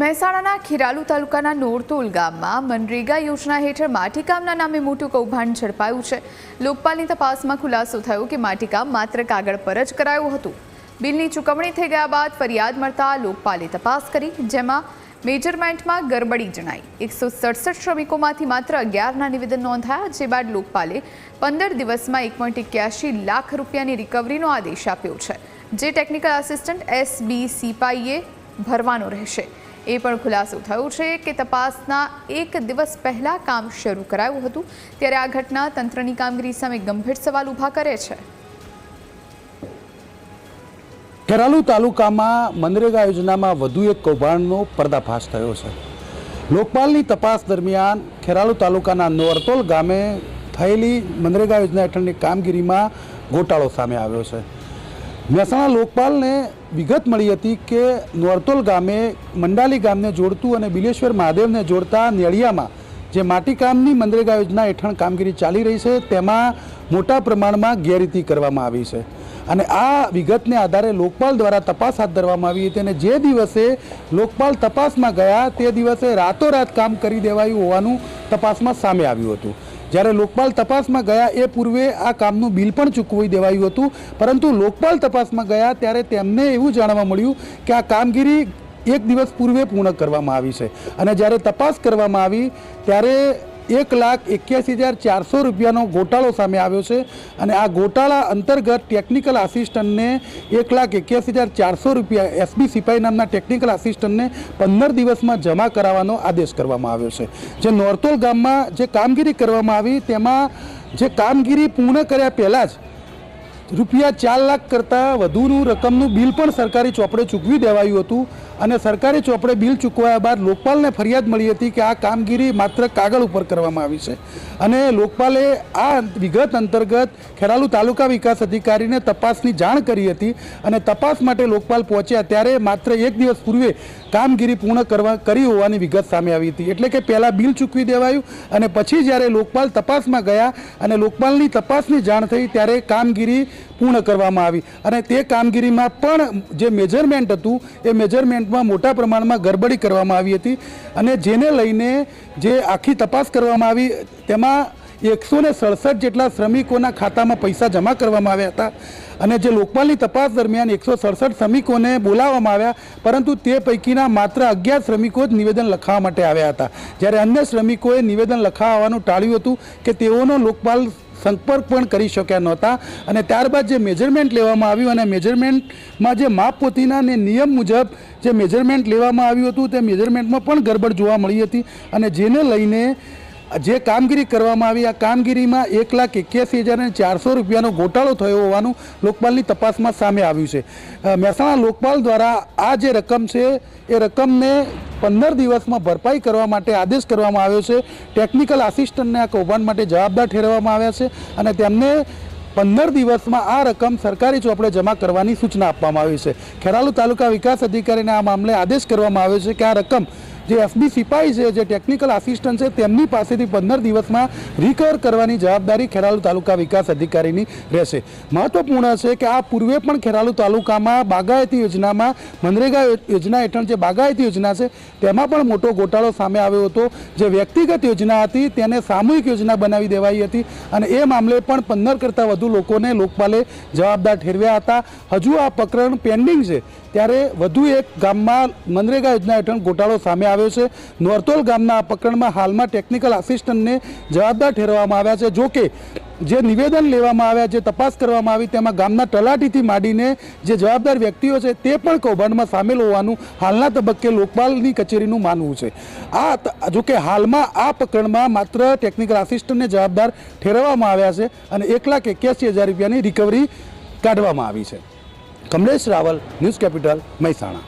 મહેસાણાના ખીરાલુ તાલુકાના નોરતોલ ગામમાં મનરેગા યોજના હેઠળ માટીકામના નામે મોટું કૌભાંડ ઝડપાયું છે. લોકપાલની તપાસમાં ખુલાસો થયો કે માટીકામ માત્ર કાગળ પર જ કરાયું હતું. બિલની ચૂકવણી થઈ ગયા બાદ ફરિયાદ મળતા લોકપાલે તપાસ કરી, જેમાં મેજરમેન્ટમાં ગરબડી જણાઈ. એકસો સડસઠ શ્રમિકોમાંથી માત્ર અગિયારના નિવેદન નોંધાયા, જે બાદ લોકપાલે પંદર દિવસમાં એક પોઈન્ટ એક્યાસી લાખ રૂપિયાની રિકવરીનો આદેશ આપ્યો છે, જે ટેકનિકલ આસિસ્ટન્ટ એસ બી સિપાઈએ ભરવાનો રહેશે. એ પણ ખુલાસો થયો છે કે તપાસના એક દિવસ પહેલાં કામ શરૂ કરાયું હતું, ત્યારે આ ઘટના તંત્રની કામગીરી સામે ગંભીર સવાલ ઊભા કરે છે. ખેરાલુ તાલુકામાં મનરેગા યોજનામાં વધુ એક કૌભાંડનો પર્દાફાશ થયો છે. લોકપાલની તપાસ દરમિયાન ખેરાલુ તાલુકાના નોરતોલ ગામે થયેલી મનરેગા યોજના હેઠળની કામગીરીમાં ગોટાળો સામે આવ્યો છે. મહેસાણા લોકપાલને વિગત મળી હતી કે નોરતોલ ગામે, મંડાલી ગામને જોડતું અને બિલેશ્વર મહાદેવને જોડતા નેળિયામાં જે માટીકામની મનરેગા યોજના હેઠળ કામગીરી ચાલી રહી છે, તેમાં મોટા પ્રમાણમાં ગેરરીતિ કરવામાં આવી છે. અને આ વિગતને આધારે લોકપાલ દ્વારા તપાસ હાથ ધરવામાં આવી હતી અને જે દિવસે લોકપાલ તપાસમાં ગયા, તે દિવસે રાતોરાત કામ કરી દેવાયું હોવાનું તપાસમાં સામે આવ્યું હતું. જ્યારે લોકપાલ તપાસમાં ગયા એ પૂર્વે આ કામનું બિલ પણ ચૂકવી દેવાયું હતું. પરંતુ લોકપાલ તપાસમાં ગયા ત્યારે તેમને એવું જાણવા મળ્યું કે આ કામગીરી એક દિવસ પૂર્વે પૂર્ણ કરવામાં આવી છે. અને જ્યારે તપાસ કરવામાં આવી, ત્યારે એક લાખ એક્યાસી હજાર ચારસો રૂપિયાનો ગોટાળો સામે આવ્યો છે અને આ ગોટાળા અંતર્ગત ટેકનિકલ આસિસ્ટન્ટને એક લાખ એક્યાસી હજાર ચારસો રૂપિયા એસબી સિપાઈ નામના ટેકનિકલ આસિસ્ટન્ટને પંદર દિવસમાં જમા કરાવવાનો આદેશ કરવામાં આવ્યો છે. જે નોરતોલ ગામમાં જે કામગીરી કરવામાં આવી, તેમાં જે કામગીરી પૂર્ણ કર્યા પહેલાં જ રૂપિયા ચાર લાખ કરતાં વધુનું રકમનું બિલ પણ સરકારી ચોપડે ચૂકવી દેવાયું હતું અને સરકારી ચોપડે બિલ ચૂકવાયા બાદ લોકપાલને ફરિયાદ મળી હતી કે આ કામગીરી માત્ર કાગળ ઉપર કરવામાં આવી છે. અને લોકપાલે આ વિગત અંતર્ગત ખેરાલુ તાલુકા વિકાસ અધિકારીને તપાસની જાણ કરી હતી અને તપાસ માટે લોકપાલ પહોંચ્યા ત્યારે માત્ર એક દિવસ પૂર્વે કામગીરી પૂર્ણ કરવા કરી હોવાની વિગત સામે આવી હતી. એટલે કે પહેલાં બિલ ચૂકવી દેવાયું અને પછી જ્યારે લોકપાલ તપાસમાં ગયા અને લોકપાલની તપાસની જાણ થઈ ત્યારે કામગીરી પૂર્ણ કરવામાં આવી. અને તે કામગીરીમાં પણ જે મેજરમેન્ટ હતું, એ મેજરમેન્ટમાં મોટા પ્રમાણમાં ગરબડી કરવામાં આવી હતી. અને જેને લઈને જે આખી તપાસ કરવામાં આવી, તેમાં એકસો ને સડસઠ જેટલા શ્રમિકોના ખાતામાં પૈસા જમા કરવામાં આવ્યા હતા. અને જે લોકપાલની તપાસ દરમિયાન એકસો સડસઠ શ્રમિકોને બોલાવવામાં આવ્યા, પરંતુ તે પૈકીના માત્ર અગિયાર શ્રમિકો જ નિવેદન લખાવવા માટે આવ્યા હતા. જ્યારે અન્ય શ્રમિકોએ નિવેદન લખાવવાનું ટાળ્યું હતું કે તેઓનો લોકપાલ સંપર્ક પણ કરી શક્યા નહોતા. અને ત્યારબાદ જે મેજરમેન્ટ લેવામાં આવ્યું અને મેજરમેન્ટમાં જે માપપોથીના અને નિયમ મુજબ જે મેજરમેન્ટ લેવામાં આવ્યું હતું, તે મેજરમેન્ટમાં પણ ગરબડ જોવા મળી હતી. અને જેને લઈને જે કામગીરી કરવામાં આવી, આ કામગીરીમાં એક લાખ એક્યાસી હજાર અને ચારસો રૂપિયાનો ગોટાળો થયો હોવાનું લોકપાલની તપાસમાં સામે આવ્યું છે. મહેસાણા લોકપાલ દ્વારા આ જે રકમ છે, એ રકમને પંદર દિવસમાં ભરપાઈ કરવા માટે આદેશ કરવામાં આવ્યો છે. ટેકનિકલ આસિસ્ટન્ટને આ કૌભાંડ માટે જવાબદાર ઠેરવવામાં આવ્યા છે અને તેમને પંદર દિવસમાં આ રકમ સરકારી ચોપડે જમા કરવાની સૂચના આપવામાં આવી છે. ખેરાલુ તાલુકા વિકાસ અધિકારીને આ મામલે આદેશ કરવામાં આવ્યો છે કે આ રકમ જે એસબી સિપાઈ છે, જે ટેકનિકલ આસિસ્ટન્ટ છે, તેમની પાસેથી પંદર દિવસમાં રિકવર કરવાની જવાબદારી ખેરાલુ તાલુકા વિકાસ અધિકારીની રહેશે. મહત્વપૂર્ણ છે કે આ પૂર્વે પણ ખેરાલુ તાલુકામાં બાગાયતી યોજનામાં મનરેગા યોજના હેઠળ જે બાગાયતી યોજના છે, તેમાં પણ મોટો ગોટાળો સામે આવ્યો હતો. જે વ્યક્તિગત યોજના હતી, તેને સામૂહિક યોજના બનાવી દેવાઈ હતી અને એ મામલે પણ પંદર કરતાં વધુ લોકોને લોકપાલે જવાબદાર ઠેરવ્યા હતા. હજુ આ પ્રકરણ પેન્ડિંગ છે. ત્યારે વધુ એક ગામમાં મનરેગા યોજના હેઠળ ગોટાળો સામે આવ્યો છે. નોરતોલ ગામના આ પ્રકરણમાં હાલમાં ટેકનિકલ આસિસ્ટન્ટને જવાબદાર ઠેરવવામાં આવ્યા છે. જો કે, જે નિવેદન લેવામાં આવ્યા, જે તપાસ કરવામાં આવી, તેમાં ગામના તલાટીથી માંડીને જે જવાબદાર વ્યક્તિઓ છે, તે પણ કૌભાંડમાં સામેલ હોવાનું હાલના તબક્કે લોકપાલની કચેરીનું માનવું છે. આ જોકે હાલમાં આ પ્રકરણમાં માત્ર ટેકનિકલ આસિસ્ટન્ટને જવાબદાર ઠેરવવામાં આવ્યા છે અને એક લાખ એક્યાસી હજાર રૂપિયાની રિકવરી કાઢવામાં આવી છે. Kamlesh Raval, news capital, Mehsana.